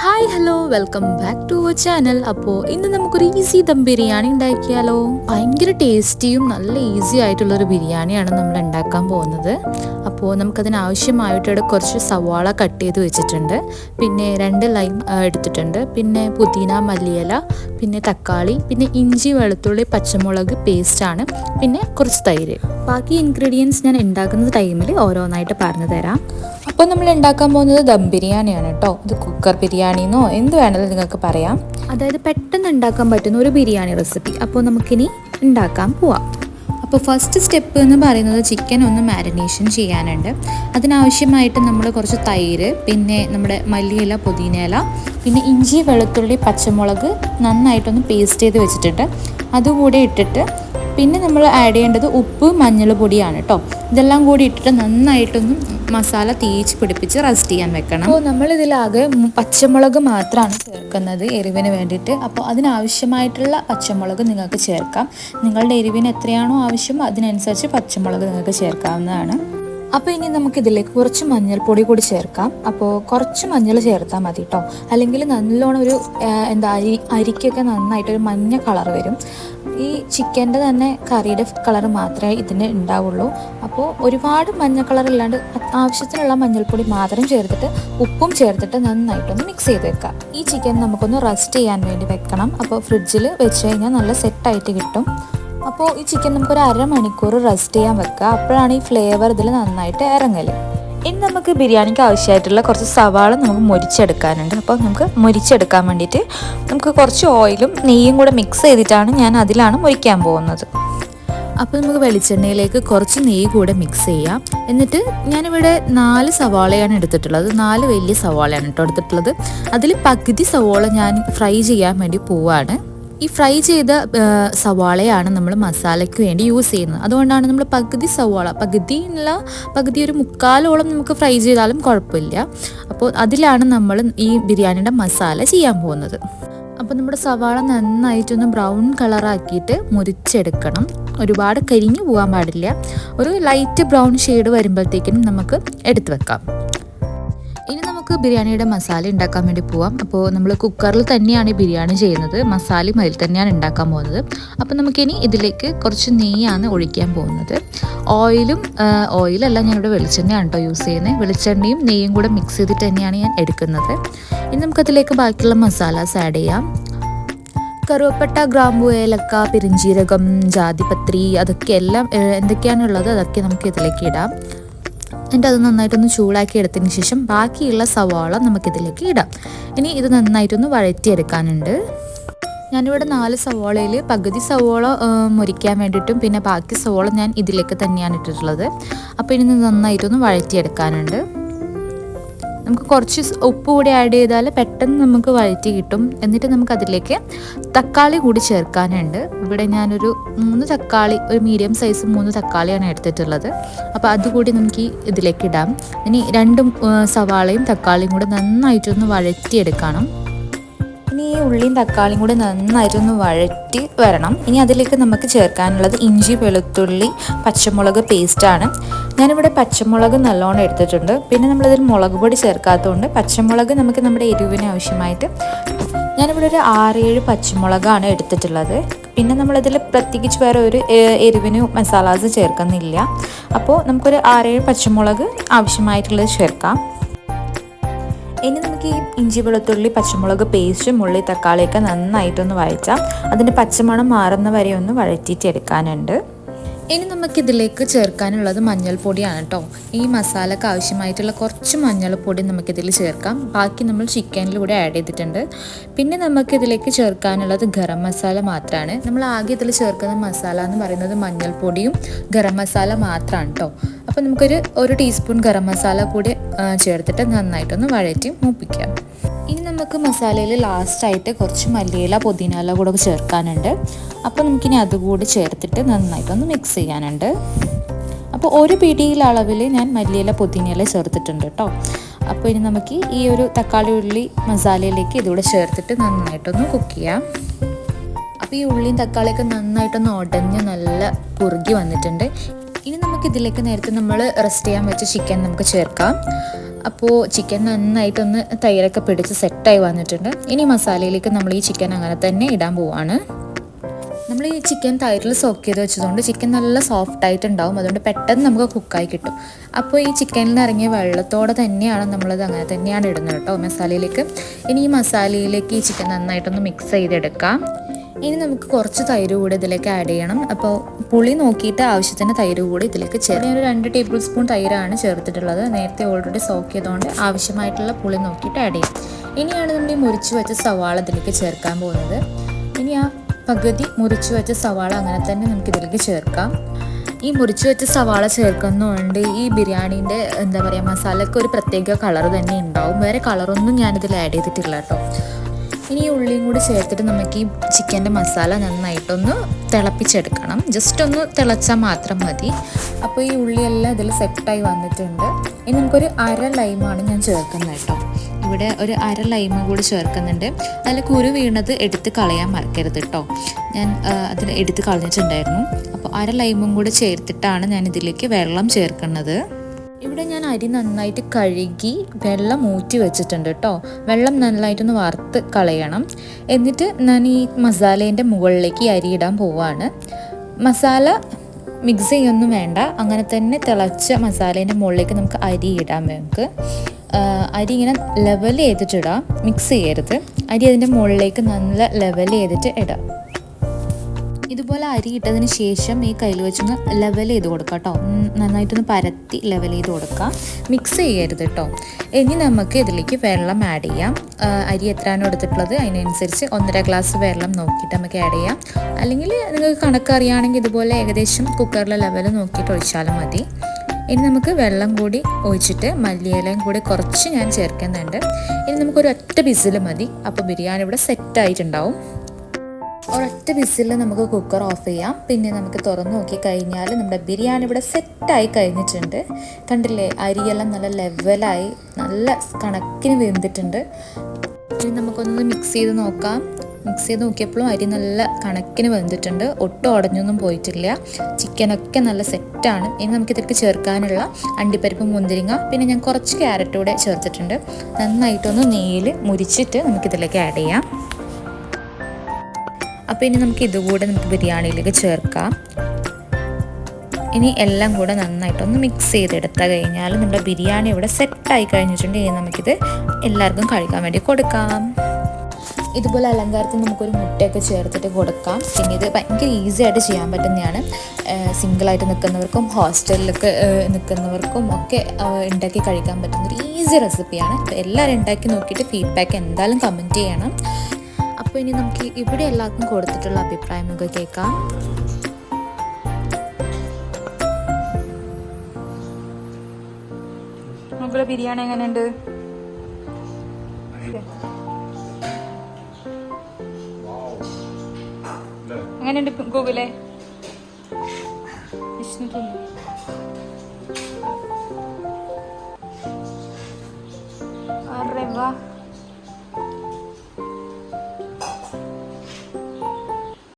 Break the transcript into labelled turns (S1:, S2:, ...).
S1: Hi hello welcome back to our channel അപ്പോൾ ഇന്ന് നമുക്കൊരു ഈസി ദം ബിരിയാണി ഉണ്ടാക്കിയാലോ? ഭയങ്കര ടേസ്റ്റിയും നല്ല ഈസി ആയിട്ടുള്ളൊരു ബിരിയാണിയാണ് നമ്മൾ ഉണ്ടാക്കാൻ പോകുന്നത്. അപ്പോൾ നമുക്കതിന് ആവശ്യമായിട്ട് കുറച്ച് സവാള കട്ട് ചെയ്ത് വെച്ചിട്ടുണ്ട്. പിന്നെ രണ്ട് ലൈം എടുത്തിട്ടുണ്ട്. പിന്നെ പുതിന മല്ലിയില പിന്നെ തക്കാളി പിന്നെ ഇഞ്ചി വെളുത്തുള്ളി പച്ചമുളക് പേസ്റ്റാണ് പിന്നെ കുറച്ച് തൈര്. ബാക്കി ഇൻഗ്രീഡിയൻസ് ഞാൻ ഉണ്ടാക്കുന്ന ടൈമിൽ ഓരോന്നായിട്ട് പറഞ്ഞു തരാം. അപ്പോൾ നമ്മൾ ഉണ്ടാക്കാൻ പോകുന്നത് ദം ബിരിയാണിയാണ് കേട്ടോ. ഇത് കുക്കർ ബിരിയാണിന്നോ എന്ത് വേണമെങ്കിലും നിങ്ങൾക്ക് പറയാം. അതായത് പെട്ടെന്ന് ഉണ്ടാക്കാൻ പറ്റുന്ന ഒരു ബിരിയാണി റെസിപ്പി അപ്പോൾ നമുക്കിനി ഉണ്ടാക്കാൻ പോവാം. അപ്പോൾ ഫസ്റ്റ് സ്റ്റെപ്പ് എന്ന് പറയുന്നത് ചിക്കൻ ഒന്ന് മാരിനേഷൻ ചെയ്യാനുണ്ട്. അതിനാവശ്യമായിട്ട് നമ്മൾ കുറച്ച് തൈര് പിന്നെ നമ്മുടെ മല്ലിയില പുതിനയില പിന്നെ ഇഞ്ചി വെളുത്തുള്ളി പച്ചമുളക് നന്നായിട്ടൊന്ന് പേസ്റ്റ് ചെയ്ത് വെച്ചിട്ടുണ്ട് അതുകൂടെ ഇട്ടിട്ട് പിന്നെ നമ്മൾ ആഡ് ചെയ്യേണ്ടത് ഉപ്പ് മഞ്ഞൾ പൊടിയാണ് കേട്ടോ ഇതെല്ലാം കൂടി ഇട്ടിട്ട് നന്നായിട്ടൊന്ന് മസാല തേച്ച് പിടിപ്പിച്ച് റസ്റ്റ് ചെയ്യാൻ വെക്കണം. അപ്പോൾ നമ്മളിതിലാകെ പച്ചമുളക് മാത്രമാണ് ചേർക്കുന്നത് എരിവിന് വേണ്ടിയിട്ട്. അപ്പോൾ അതിനാവശ്യമായിട്ടുള്ള പച്ചമുളക് നിങ്ങൾക്ക് ചേർക്കാം. നിങ്ങളുടെ എരിവിന് എത്രയാണോ ആവശ്യം അതിനനുസരിച്ച് പച്ചമുളക് നിങ്ങൾക്ക് ചേർക്കാവുന്നതാണ്. അപ്പോൾ ഇനി നമുക്ക് ഇതിലേക്ക് കുറച്ച് മഞ്ഞൾപ്പൊടി കൂടി ചേർക്കാം. അപ്പോൾ കുറച്ച് മഞ്ഞൾ ചേർത്താൽ മതി കേട്ടോ അല്ലെങ്കിൽ നല്ലോണം ഒരു എന്താ അരി അരിക്കൊക്കെ നന്നായിട്ടൊരു മഞ്ഞ കളർ വരും. ഈ ചിക്കന്റെ തന്നെ കറിയുടെ കളർ മാത്രമേ ഇതിന് ഉണ്ടാവുള്ളൂ. അപ്പോൾ ഒരുപാട് മഞ്ഞ കളർ ഇല്ലാണ്ട് ആവശ്യത്തിനുള്ള മഞ്ഞൾപ്പൊടി മാത്രം ചേർത്തിട്ട് ഉപ്പും ചേർത്തിട്ട് നന്നായിട്ടൊന്ന് മിക്സ് ചെയ്ത് വെക്കുക. ഈ ചിക്കൻ നമുക്കൊന്ന് റസ്റ്റ് ചെയ്യാൻ വേണ്ടി വെക്കണം. അപ്പോൾ ഫ്രിഡ്ജിൽ വെച്ച് കഴിഞ്ഞാൽ നല്ല സെറ്റായിട്ട് കിട്ടും. അപ്പോൾ ഈ ചിക്കൻ നമുക്കൊരു അരമണിക്കൂർ റെസ്റ്റ് ചെയ്യാൻ വെക്കുക. അപ്പോഴാണ് ഈ ഫ്ലേവർ ഇതിൽ നന്നായിട്ട് ഇറങ്ങൽ ഇനി നമുക്ക് ബിരിയാണിക്ക് ആവശ്യമായിട്ടുള്ള കുറച്ച് സവാള നമുക്ക് മുരിച്ചെടുക്കാനുണ്ട്. അപ്പോൾ നമുക്ക് മുരിച്ചെടുക്കാൻ വേണ്ടിയിട്ട് നമുക്ക് കുറച്ച് ഓയിലും നെയ്യും കൂടെ മിക്സ് ചെയ്തിട്ടാണ് ഞാൻ അതിലാണ് മുരിക്കാൻ പോകുന്നത്. അപ്പോൾ നമുക്ക് വെളിച്ചെണ്ണയിലേക്ക് കുറച്ച് നെയ്യ് കൂടെ മിക്സ് ചെയ്യാം. എന്നിട്ട് ഞാനിവിടെ നാല് സവാളയാണ് എടുത്തിട്ടുള്ളത്. നാല് വലിയ സവാളയാണ് കേട്ടോ എടുത്തിട്ടുള്ളത്. അതിൽ പകുതി സവാള ഞാൻ ഫ്രൈ ചെയ്യാൻ വേണ്ടി പോവാണ്. ഈ ഫ്രൈ ചെയ്ത സവാളയാണ് നമ്മൾ മസാലയ്ക്ക് വേണ്ടി യൂസ് ചെയ്യുന്നത്. അതുകൊണ്ടാണ് നമ്മൾ പകുതി സവാള പകുതി എന്നുള്ള പകുതി ഒരു മുക്കാലോളം നമുക്ക് ഫ്രൈ ചെയ്താലും കുഴപ്പമില്ല. അപ്പോൾ അതിലാണ് നമ്മൾ ഈ ബിരിയാണിയുടെ മസാല ചെയ്യാൻ പോകുന്നത്. അപ്പോൾ നമ്മുടെ സവാള നന്നായിട്ടൊന്ന് ബ്രൗൺ കളറാക്കിയിട്ട് മുറിച്ചെടുക്കണം. ഒരുപാട് കരിഞ്ഞു പോകാൻ പാടില്ല. ഒരു ലൈറ്റ് ബ്രൗൺ ഷെയ്ഡ് വരുമ്പോഴത്തേക്കിനും നമുക്ക് എടുത്തു വെക്കാം. നമുക്ക് ബിരിയാണിയുടെ മസാല ഉണ്ടാക്കാൻ വേണ്ടി പോവാം. അപ്പോൾ നമ്മൾ കുക്കറിൽ തന്നെയാണ് ബിരിയാണി ചെയ്യുന്നത്. മസാലയും അതിൽ തന്നെയാണ് ഉണ്ടാക്കാൻ പോകുന്നത്. അപ്പോൾ നമുക്കിനി ഇതിലേക്ക് കുറച്ച് നെയ്യാണ് ഒഴിക്കാൻ പോകുന്നത്. ഓയിലും ഓയിലല്ല ഞാനിവിടെ വെളിച്ചെണ്ണയാണ് കേട്ടോ യൂസ് ചെയ്യുന്നത്. വെളിച്ചെണ്ണയും നെയ്യും കൂടെ മിക്സ് ചെയ്തിട്ട് തന്നെയാണ് ഞാൻ എടുക്കുന്നത്. ഇനി നമുക്കതിലേക്ക് ബാക്കിയുള്ള മസാലാസ് ആഡ് ചെയ്യാം. കറുവപ്പട്ട ഗ്രാമ്പു ഏലക്ക പെരിഞ്ചീരകം ജാതിപത്രി അതൊക്കെ എല്ലാം എന്തൊക്കെയാണുള്ളത് അതൊക്കെ നമുക്ക് ഇതിലേക്ക് ഇടാം. എന്നിട്ട് അത് നന്നായിട്ടൊന്ന് ചൂടാക്കി എടുത്തതിന് ശേഷം ബാക്കിയുള്ള സവാള നമുക്കിതിലേക്ക് ഇടാം. ഇനി ഇത് നന്നായിട്ടൊന്ന് വഴറ്റിയെടുക്കാനുണ്ട്. ഞാനിവിടെ നാല് സവാളയിൽ പകുതി സവാള മുരിക്കാൻ വേണ്ടിയിട്ടും പിന്നെ ബാക്കി സവാള ഞാൻ ഇതിലേക്ക് തന്നെയാണ് ഇട്ടിട്ടുള്ളത്. അപ്പോൾ ഇനി നന്നായിട്ടൊന്ന് വഴറ്റിയെടുക്കാനുണ്ട്. നമുക്ക് കുറച്ച് ഉപ്പ് കൂടി ആഡ് ചെയ്താൽ പെട്ടെന്ന് നമുക്ക് വഴറ്റി കിട്ടും. എന്നിട്ട് നമുക്ക് അതിലേക്ക് തക്കാളി കൂടി ചേർക്കാനുണ്ട്. ഇവിടെ ഞാനൊരു മൂന്ന് തക്കാളി ഒരു മീഡിയം സൈസ് മൂന്ന് തക്കാളിയാണ് എടുത്തിട്ടുള്ളത്. അപ്പോൾ അതുകൂടി നമുക്ക് ഈ ഇതിലേക്ക് ഇടാം. ഇനി രണ്ടും സവാളയും തക്കാളിയും കൂടി നന്നായിട്ടൊന്ന് വഴറ്റിയെടുക്കണം. ഇനി ഈ ഉള്ളിയും തക്കാളിയും കൂടി നന്നായിട്ടൊന്ന് വഴറ്റി വരണം. ഇനി അതിലേക്ക് നമുക്ക് ചേർക്കാനുള്ളത് ഇഞ്ചി വെളുത്തുള്ളി പച്ചമുളക് പേസ്റ്റാണ് ഞാനിവിടെ പച്ചമുളക് നല്ലോണം എടുത്തിട്ടുണ്ട്. പിന്നെ നമ്മളിതിൽ മുളക് പൊടി ചേർക്കാത്തതുകൊണ്ട് പച്ചമുളക് നമുക്ക് നമ്മുടെ എരിവിന് ആവശ്യമായിട്ട് ഞാനിവിടെ ഒരു ആറേഴ് പച്ചമുളകാണ് എടുത്തിട്ടുള്ളത്. പിന്നെ നമ്മളിതിൽ പ്രത്യേകിച്ച് വേറെ ഒരു എരിവിന് മസാലാസ് ചേർക്കുന്നില്ല. അപ്പോൾ നമുക്കൊരു ആറേഴ് പച്ചമുളക് ആവശ്യമായിട്ടുള്ളത് ചേർക്കാം. ഇനി നമുക്ക് ഈ ഇഞ്ചി വെളുത്തുള്ളി പച്ചമുളക് പേസ്റ്റും ഉള്ളി തക്കാളിയൊക്കെ നന്നായിട്ടൊന്ന് വഴറ്റാം. അതിന്റെ പച്ചമണം മാറുന്ന വരെ ഒന്ന് വഴറ്റിയിട്ട് എടുക്കാനുണ്ട്. ഇനി നമുക്കിതിലേക്ക് ചേർക്കാനുള്ളത് മഞ്ഞൾപ്പൊടിയാണ് കേട്ടോ ഈ മസാലക്ക് ആവശ്യമായിട്ടുള്ള കുറച്ച് മഞ്ഞൾപ്പൊടി നമുക്കിതിൽ ചേർക്കാം. ബാക്കി നമ്മൾ ചിക്കനിലൂടെ ആഡ് ചെയ്തിട്ടുണ്ട്. പിന്നെ നമുക്കിതിലേക്ക് ചേർക്കാനുള്ളത് ഗരം മസാല മാത്രമാണ് നമ്മൾ ആകെ ഇതിൽ ചേർക്കുന്ന മസാല എന്ന് പറയുന്നത് മഞ്ഞൾപ്പൊടിയും ഗരം മസാല മാത്രമാണ് കേട്ടോ അപ്പോൾ നമുക്കൊരു ഒരു ടീസ്പൂൺ ഗരം മസാല കൂടി ചേർത്തിട്ട് നന്നായിട്ടൊന്ന് വഴറ്റി മൂപ്പിക്കാം. ഇനി നമുക്ക് മസാലയിൽ ലാസ്റ്റായിട്ട് കുറച്ച് മല്ലിയില പുതിനയില കൂടെ ചേർക്കാനുണ്ട്. അപ്പോൾ നമുക്കിനി അതുകൂടി ചേർത്തിട്ട് നന്നായിട്ടൊന്ന് മിക്സ് ചെയ്യാനുണ്ട്. അപ്പോൾ ഒരു പിടിയിൽ അളവിൽ ഞാൻ മല്ലിയില പുതിനയില ചേർത്തിട്ടുണ്ട് കേട്ടോ. അപ്പോൾ ഇനി നമുക്ക് ഈ ഒരു തക്കാളി ഉള്ളി മസാലയിലേക്ക് ഇതുകൂടെ ചേർത്തിട്ട് നന്നായിട്ടൊന്ന് കുക്ക് ചെയ്യാം. അപ്പോൾ ഈ ഉള്ളിയും തക്കാളിയൊക്കെ നന്നായിട്ടൊന്ന് ഉടഞ്ഞ് നല്ല കുറുകി വന്നിട്ടുണ്ട്. ഇനി നമുക്ക് ഇതിലേക്ക് നേരത്തെ നമ്മൾ റെസ്റ്റ് ചെയ്യാൻ വെച്ച ചിക്കൻ നമുക്ക് ചേർക്കാം. അപ്പോൾ ചിക്കൻ നന്നായിട്ടൊന്ന് തൈരൊക്കെ പിടിച്ച് സെറ്റായി വന്നിട്ടുണ്ട്. ഇനി മസാലയിലേക്ക് നമ്മൾ ഈ ചിക്കൻ അങ്ങനെ തന്നെ ഇടാൻ പോവാണ്. നമ്മൾ ഈ ചിക്കൻ തൈരിൽ സോക്ക് ചെയ്ത് വെച്ചതുകൊണ്ട് ചിക്കൻ നല്ല സോഫ്റ്റ് ആയിട്ട് ഉണ്ടാവും അതുകൊണ്ട് പെട്ടെന്ന് നമുക്ക് കുക്കായി കിട്ടും. അപ്പോൾ ഈ ചിക്കനിൽ നിന്ന് ഇറങ്ങിയ വെള്ളത്തോടെ തന്നെയാണ് നമ്മളത് അങ്ങനെ തന്നെയാണ് ഇടുന്നത് കേട്ടോ മസാലയിലേക്ക്. ഇനി ഈ മസാലയിലേക്ക് ഈ ചിക്കൻ നന്നായിട്ടൊന്ന് മിക്സ് ചെയ്തെടുക്കാം. ഇനി നമുക്ക് കുറച്ച് തൈര് കൂടി ഇതിലേക്ക് ആഡ് ചെയ്യണം. അപ്പോൾ പുളി നോക്കിയിട്ട് ആവശ്യത്തിന് തൈര് കൂടി ഇതിലേക്ക് ചേർത്ത് ഒരു രണ്ട് ടേബിൾ സ്പൂൺ തൈരാണ് ചേർത്തിട്ടുള്ളത്. നേരത്തെ ഓൾറെഡി സോക്ക് ചെയ്തുകൊണ്ട് ആവശ്യമായിട്ടുള്ള പുളി നോക്കിയിട്ട് ആഡ് ചെയ്യും. ഇനിയാണ് നമ്മൾ ഈ മുറിച്ച് വെച്ച സവാള ഇതിലേക്ക് ചേർക്കാൻ പോകുന്നത്. ഇനി ആ പകുതി മുറിച്ച് വെച്ച സവാള അങ്ങനെ തന്നെ നമുക്ക് ഇതിലേക്ക് ചേർക്കാം. ഈ മുറിച്ച് വെച്ച സവാള ചേർക്കുന്നതുകൊണ്ട് ഈ ബിരിയാണീന്റെ എന്താ പറയുക മസാലയ്ക്ക് ഒരു പ്രത്യേക കളർ തന്നെ ഉണ്ടാവും. വേറെ കളറൊന്നും ഞാനിതിൽ ആഡ് ചെയ്തിട്ടില്ല കേട്ടോ. ഇനി ഈ ഉള്ളിയും കൂടി ചേർത്തിട്ട് നമുക്ക് ഈ ചിക്കന്റെ മസാല നന്നായിട്ടൊന്ന് തിളപ്പിച്ചെടുക്കണം. ജസ്റ്റ് ഒന്ന് തിളച്ചാൽ മാത്രം മതി. അപ്പോൾ ഈ ഉള്ളിയെല്ലാം ഇതിൽ സെറ്റായി വന്നിട്ടുണ്ട്. ഇനി നമുക്കൊരു അര ലൈമാണ് ഞാൻ ചേർക്കുന്നത് കേട്ടോ. ഇവിടെ ഒരു അര ലൈമ കൂടി ചേർക്കുന്നുണ്ട്. അതിൽ കുരു വീണത് എടുത്ത് കളയാൻ മറക്കരുത് കേട്ടോ. ഞാൻ അതിൽ എടുത്ത് കളഞ്ഞിട്ടുണ്ടായിരുന്നു. അപ്പോൾ അര ലൈമും കൂടി ചേർത്തിട്ടാണ് ഞാൻ ഇതിലേക്ക് വെള്ളം ചേർക്കുന്നത്. ഇവിടെ ഞാൻ അരി നന്നായിട്ട് കഴുകി വെള്ളം ഊറ്റി വെച്ചിട്ടുണ്ട് കേട്ടോ വെള്ളം നന്നായിട്ടൊന്ന് വറുത്ത് കളയണം. എന്നിട്ട് ഞാൻ ഈ മസാലേന്റെ മുകളിലേക്ക് അരി ഇടാൻ പോവാണ്. മസാല മിക്സ് ചെയ്യൊന്നും വേണ്ട. അങ്ങനെ തന്നെ തിളച്ച മസാലേന്റെ മുകളിലേക്ക് നമുക്ക് അരി ഇടാം നമുക്ക്. അരി ഇങ്ങനെ ലെവൽ ചെയ്തിട്ടിടാം. മിക്സ് ചെയ്യരുത്. അരി അതിന്റെ മുകളിലേക്ക് നല്ല ലെവൽ ചെയ്തിട്ട് ഇടാം. ഇതുപോലെ അരി ഇട്ടതിന് ശേഷം ഈ കയ്യിൽ വെച്ചൊന്ന് ലെവൽ ചെയ്ത് കൊടുക്കുക കേട്ടോ. നന്നായിട്ടൊന്ന് പരത്തി ലെവൽ ചെയ്ത് കൊടുക്കുക മിക്സ് ചെയ്യരുത് കേട്ടോ. ഇനി നമുക്ക് ഇതിലേക്ക് വെള്ളം ആഡ് ചെയ്യാം. അരി എത്രയാണോ എടുത്തിട്ടുള്ളത്? അതിനനുസരിച്ച് ഒന്നര ഗ്ലാസ് വെള്ളം നോക്കിയിട്ട് നമുക്ക് ആഡ് ചെയ്യാം. അല്ലെങ്കിൽ നിങ്ങൾക്ക് കണക്കറിയാണെങ്കിൽ ഇതുപോലെ ഏകദേശം കുക്കറിലെ ലെവൽ നോക്കിയിട്ട് ഒഴിച്ചാലും മതി. ഇനി നമുക്ക് വെള്ളം കൂടി ഒഴിച്ചിട്ട് മല്ലിയിലയും കൂടി കുറച്ച് ഞാൻ ചേർക്കുന്നുണ്ട്. ഇനി നമുക്കൊരു ഒറ്റ ബിസിൽ മതി. അപ്പോൾ ബിരിയാണി ഇവിടെ സെറ്റായിട്ടുണ്ടാവും ഒരൊറ്റ വിസിലിൽ നമുക്ക് കുക്കർ ഓഫ് ചെയ്യാം. പിന്നെ നമുക്ക് തുറന്നു നോക്കി കഴിഞ്ഞാൽ നമ്മുടെ ബിരിയാണി ഇവിടെ സെറ്റായി കഴിഞ്ഞിട്ടുണ്ട്. കണ്ടില്ലേ അരിയെല്ലാം നല്ല ലെവലായി നല്ല കണക്കിന് വെന്തിട്ടുണ്ട്. ഇനി നമുക്കൊന്ന് മിക്സ് ചെയ്ത് നോക്കാം. മിക്സ് ചെയ്ത് നോക്കിയപ്പോഴും അരി നല്ല കണക്കിന് വെന്തിട്ടുണ്ട്. ഒട്ടും ഉടഞ്ഞൊന്നും പോയിട്ടില്ല. ചിക്കനൊക്കെ നല്ല സെറ്റാണ് ഇനി നമുക്കിതൊക്കെ ചേർക്കാനുള്ള അണ്ടിപ്പരിപ്പ് മുന്തിരിങ്ങ പിന്നെ ഞാൻ കുറച്ച് ക്യാരറ്റ് കൂടെ ചേർത്തിട്ടുണ്ട്. നന്നായിട്ടൊന്ന് നെയ്യിൽ മുരിച്ചിട്ട് നമുക്കിതിലേക്ക് ആഡ് ചെയ്യാം. അപ്പോൾ ഇനി നമുക്ക് ഇതുകൂടെ നമുക്ക് ബിരിയാണിയിലേക്ക് ചേർക്കാം. ഇനി എല്ലാം കൂടെ നന്നായിട്ടൊന്ന് മിക്സ് ചെയ്തെടുത്ത കഴിഞ്ഞാൽ നമ്മുടെ ബിരിയാണി ഇവിടെ സെറ്റായി കഴിഞ്ഞിട്ടുണ്ട് ഇനി നമുക്കിത് എല്ലാവർക്കും കഴിക്കാൻ വേണ്ടി കൊടുക്കാം. ഇതുപോലെ അലങ്കാരത്തിന് നമുക്കൊരു മുട്ടയൊക്കെ ചേർത്തിട്ട് കൊടുക്കാം. പിന്നെ ഇത് ഭയങ്കര ഈസി ആയിട്ട് ചെയ്യാൻ പറ്റുന്നതാണ്. സിംഗിളായിട്ട് നിൽക്കുന്നവർക്കും ഹോസ്റ്റലിലൊക്കെ നിൽക്കുന്നവർക്കും ഒക്കെ ഉണ്ടാക്കി കഴിക്കാൻ പറ്റുന്ന ഒരു ഈസി റെസിപ്പിയാണ് അപ്പോൾ എല്ലാവരും ഉണ്ടാക്കി നോക്കിയിട്ട് ഫീഡ്ബാക്ക് എന്തായാലും കമന്റ് ചെയ്യണം. അപ്പോൾ ഇനി നമുക്ക് ഇവിടെ എല്ലാവർക്കും കൊടുത്തിട്ടുള്ള അഭിപ്രായം നമുക്ക് കേൾക്കാം.
S2: ബിരിയാണി എങ്ങനെയുണ്ട്? എങ്ങനെയുണ്ട് ഗൂഗിളെ? വിഷ്ണു